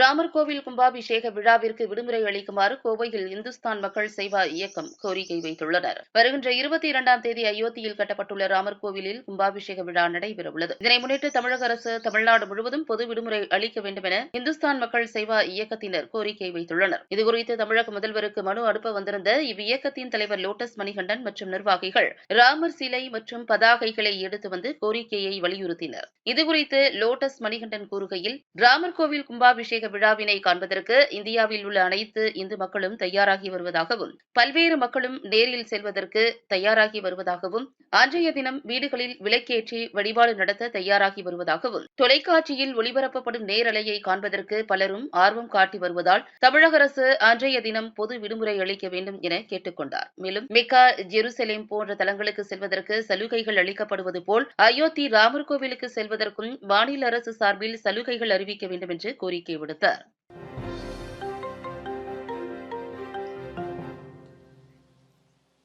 ராமர் கோவில் கும்பாபிஷேக விழாவிற்கு விடுமுறை அளிக்குமாறு கோவையில் இந்துஸ்தான் மக்கள் சேவா இயக்கம் கோரிக்கை வைத்துள்ளனர். வருகின்ற இருபத்தி இரண்டாம் தேதி அயோத்தியில் கட்டப்பட்டுள்ள ராமர் கோவிலில் கும்பாபிஷேக விழா நடைபெறவுள்ளது. இதனை முன்னிட்டு தமிழக அரசு தமிழ்நாடு முழுவதும் பொது விடுமுறை அளிக்க வேண்டும் என இந்துஸ்தான் மக்கள் சேவா இயக்கத்தினர் கோரிக்கை வைத்துள்ளனர். இதுகுறித்து தமிழக முதல்வருக்கு மனு அனுப்ப வந்திருந்த இவ்வியக்கத்தின் தலைவர் லோட்டஸ் மணிகண்டன் மற்றும் நிர்வாகிகள் ராமர் சிலை மற்றும் பதாகைகளை எடுத்து வந்து கோரிக்கையை வலியுறுத்தினர். இதுகுறித்து லோட்டஸ் மணிகண்டன் கூறுகையில் ராமர் கோவில் கும்பாபிஷேக விழாவினை காண்பதற்கு இந்தியாவில் உள்ள அனைத்து இந்து மக்களும் தயாராகி வருவதாகவும் பல்வேறு மக்களும் நேரில் செல்வதற்கு தயாராகி வருவதாகவும் அன்றைய தினம் வீடுகளில் விளக்கேற்றி வழிபாடு நடத்த தயாராகி வருவதாகவும் தொலைக்காட்சியில் ஒளிபரப்பப்படும் நேரலையை காண்பதற்கு பலரும் ஆர்வம் காட்டி வருவதால் தமிழக அரசு அன்றைய தினம் பொது விடுமுறை அளிக்க வேண்டும் என கேட்டுக் கொண்டார். மேலும் மெக்கா ஜெருசலேம் போன்ற தலங்களுக்கு செல்வதற்கு சலுகைகள் அளிக்கப்படுவது போல் அயோத்தி ராமர் கோவிலுக்கு செல்வதற்கும் மாநில அரசு சார்பில் சலுகைகள் அறிவிக்க வேண்டும் என்று கோரிக்கை விடுத்தார். the.